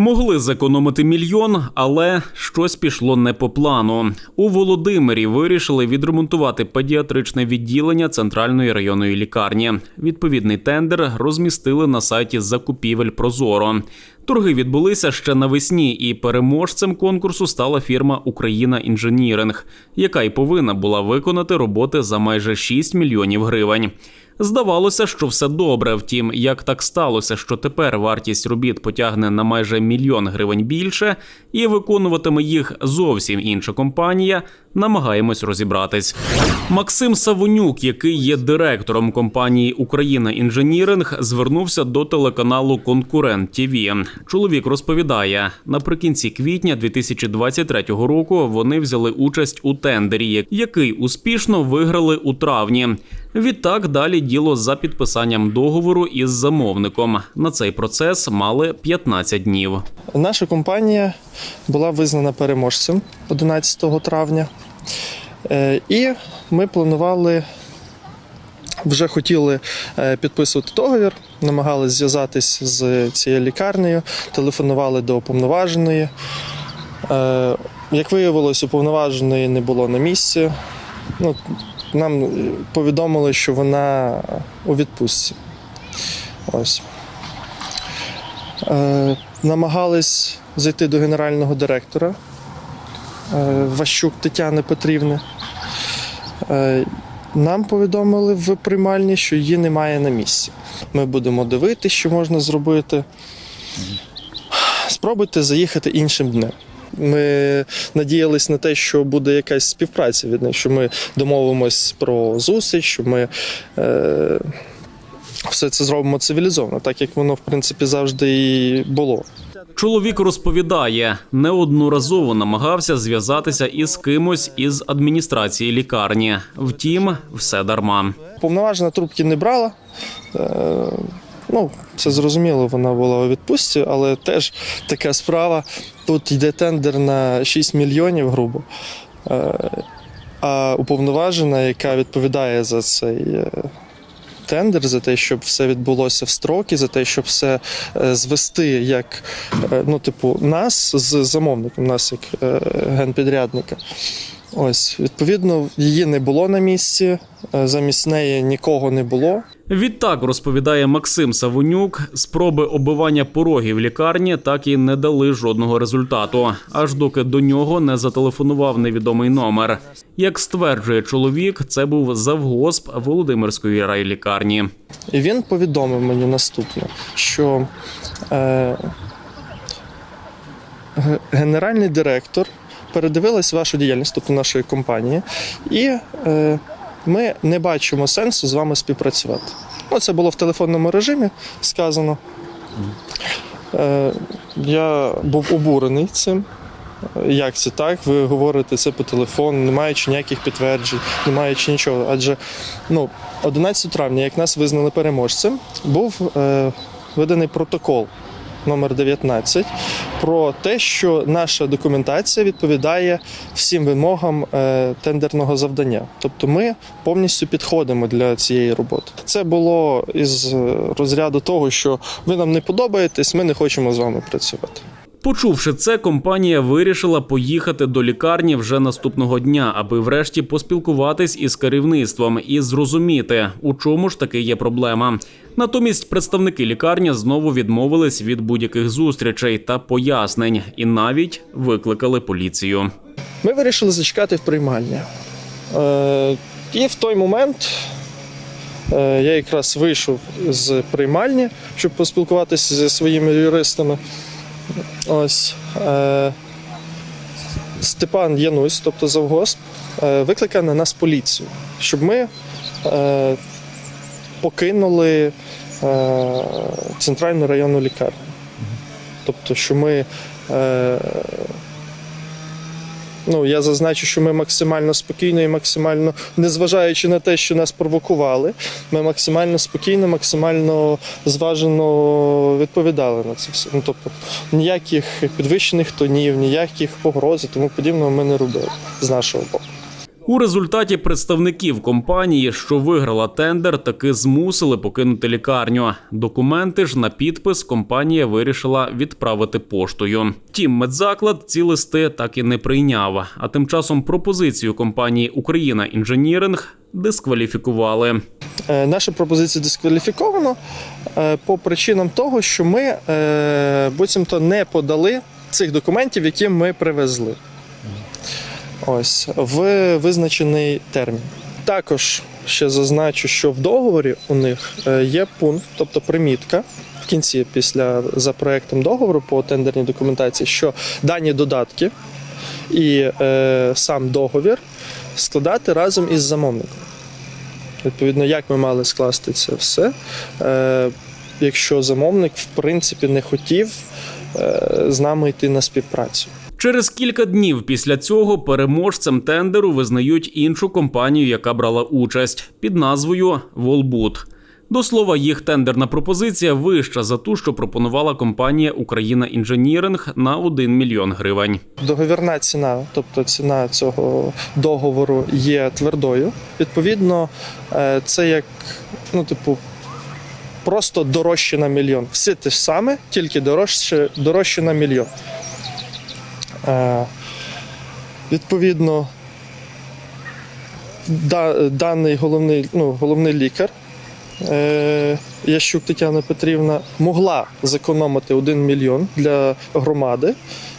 Могли зекономити мільйон, але щось пішло не по плану. У Володимирі вирішили відремонтувати педіатричне відділення центральної районної лікарні. Відповідний тендер розмістили на сайті закупівель Прозоро. Торги відбулися ще навесні, і переможцем конкурсу стала фірма Україна Інженіринг, яка й повинна була виконати роботи за майже 6 мільйонів гривень. Здавалося, що все добре. Втім, як так сталося, що тепер вартість робіт потягне на майже мільйон гривень більше, і виконуватиме їх зовсім інша компанія. Намагаємось розібратись. Максим Савонюк, який є директором компанії Україна Інженіринг, звернувся до телеканалу Конкурент ТІВІ. Чоловік розповідає, наприкінці квітня 2023 року вони взяли участь у тендері, який успішно виграли у травні. Відтак далі діло за підписанням договору із замовником. На цей процес мали 15 днів. Наша компанія була визнана переможцем 11 травня. Е, І ми планували, вже хотіли е, підписувати договір, намагалися зв'язатись з цією лікарнею, телефонували до уповноваженої. Е, Як виявилось, уповноваженої не було на місці. Ну, нам повідомили, що вона у відпустці. Ось. Намагались зайти до генерального директора Ващук Тетяни Петрівни. Е, нам повідомили в приймальні, що її немає на місці. Ми будемо дивитися, що можна зробити. Спробуйте заїхати іншим днем. Ми надіялись на те, що буде якась співпраця від них, що ми домовимось про зустріч, що ми е, все це зробимо цивілізовано, так як воно в принципі завжди і було. Чоловік розповідає, неодноразово намагався зв'язатися із кимось із адміністрації лікарні. Втім, все дарма. Повноважена трубки не брала. Е, ну, це зрозуміло, вона була у відпустці, але теж така справа. Тут йде тендер на 6 мільйонів, грубо. Е, а уповноважена, яка відповідає за цей е, тендер, за те, щоб все відбулося в строки, за те, щоб все е, звести як е, ну, типу, нас з замовником, нас як е, генпідрядника. Ось, відповідно, її не було на місці, е, замість неї нікого не було. Відтак розповідає Максим Савонюк, спроби оббивання порогів лікарні так і не дали жодного результату, аж доки до нього не зателефонував невідомий номер. Як стверджує чоловік, це був завгосп Володимирської райлікарні. І він повідомив мені наступне, що е, генеральний директор передивилась вашу діяльність, тобто нашої компанії, і е, ми не бачимо сенсу з вами співпрацювати. Ну, це було в телефонному режимі сказано. Е, я був обурений цим. Як це так? Ви говорите це по телефону, не маючи ніяких підтверджень, не маючи нічого. Адже ну, 11 травня, як нас визнали переможцем, був е, виданий протокол номер 19 про те, що наша документація відповідає всім вимогам е, тендерного завдання. Тобто ми повністю підходимо для цієї роботи. Це було із е, розряду того, що ви нам не подобаєтесь, ми не хочемо з вами працювати. Почувши це, компанія вирішила поїхати до лікарні вже наступного дня, аби врешті поспілкуватись із керівництвом і зрозуміти, у чому ж таки є проблема. Натомість представники лікарні знову відмовились від будь-яких зустрічей та пояснень, і навіть викликали поліцію. Ми вирішили зачекати в приймальні. Е, і в той момент е, я якраз вийшов з приймальні, щоб поспілкуватися зі своїми юристами. Ось. Е, Степан Янусь, тобто завгосп, е, викликав на нас поліцію, щоб ми е, покинули е, центральну районну лікарню. Тобто, що ми е, Ну, я зазначу, що ми максимально спокійно і максимально, незважаючи на те, що нас провокували, ми максимально спокійно, максимально зважено відповідали на це все. Ну, тобто ніяких підвищених тонів, ніяких погроз і тому подібного ми не робили з нашого боку. У результаті представників компанії, що виграла тендер, таки змусили покинути лікарню. Документи ж на підпис компанія вирішила відправити поштою. Тім медзаклад ці листи так і не прийняв. А тим часом пропозицію компанії Україна інженіринг дискваліфікували. Е, Наша пропозиція дискваліфікована е, по причинам того, що ми е, буцімто не подали цих документів, які ми привезли. Ось в визначений термін. Також ще зазначу, що в договорі у них е, є пункт, тобто примітка в кінці, після за проектом договору по тендерній документації, що дані додатки і е, сам договір складати разом із замовником. Відповідно, як ми мали скласти це все, е, якщо замовник в принципі не хотів е, з нами йти на співпрацю. Через кілька днів після цього переможцем тендеру визнають іншу компанію, яка брала участь під назвою Волбут. До слова, їх тендерна пропозиція вища за ту, що пропонувала компанія Україна інженіринг на 1 мільйон гривень. Договірна ціна, тобто ціна цього договору є твердою. Відповідно, е, це як ну, типу, просто дорожче на мільйон. Все те ж саме, тільки дорожче, дорожче на мільйон. Е, Відповідно, даний головний, ну, головний лікар е, Ящук Тетяна Петрівна могла зекономити 1 мільйон для громади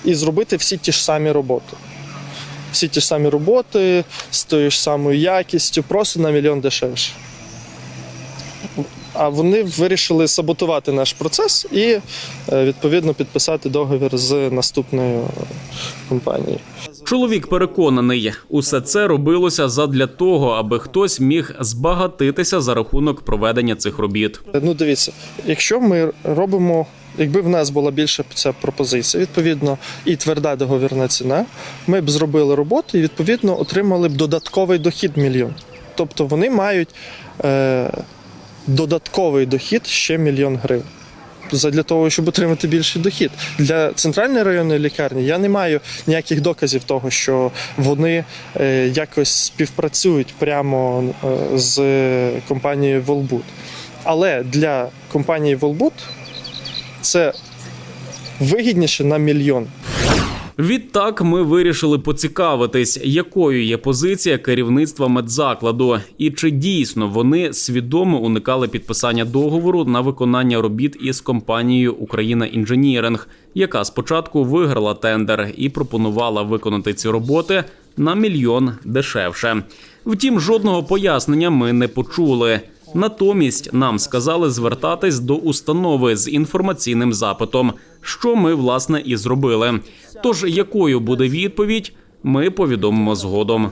і зробити всі ті ж самі роботи. Всі ті ж самі роботи з тою ж самою якістю, просто на мільйон дешевше. А вони вирішили саботувати наш процес і е, відповідно підписати договір з наступною компанією. Чоловік переконаний, усе це робилося задля того, аби хтось міг збагатитися за рахунок проведення цих робіт. Ну, дивіться, якщо ми робимо, якби в нас була більша ця пропозиція, відповідно, і тверда договірна ціна, ми б зробили роботу і відповідно отримали б додатковий дохід мільйон. Тобто вони мають е, додатковий дохід ще мільйон гривень. Задля того, щоб отримати більший дохід. Для центральної районної лікарні я не маю ніяких доказів того, що вони е, якось співпрацюють прямо е, з компанією Волбут. Але для компанії Волбут це вигідніше на мільйон. Відтак ми вирішили поцікавитись, якою є позиція керівництва медзакладу, і чи дійсно вони свідомо уникали підписання договору на виконання робіт із компанією Україна інженіринг, яка спочатку виграла тендер і пропонувала виконати ці роботи на мільйон дешевше. Втім, жодного пояснення ми не почули. Натомість нам сказали звертатись до установи з інформаційним запитом, що ми власне і зробили. Тож якою буде відповідь, ми повідомимо згодом.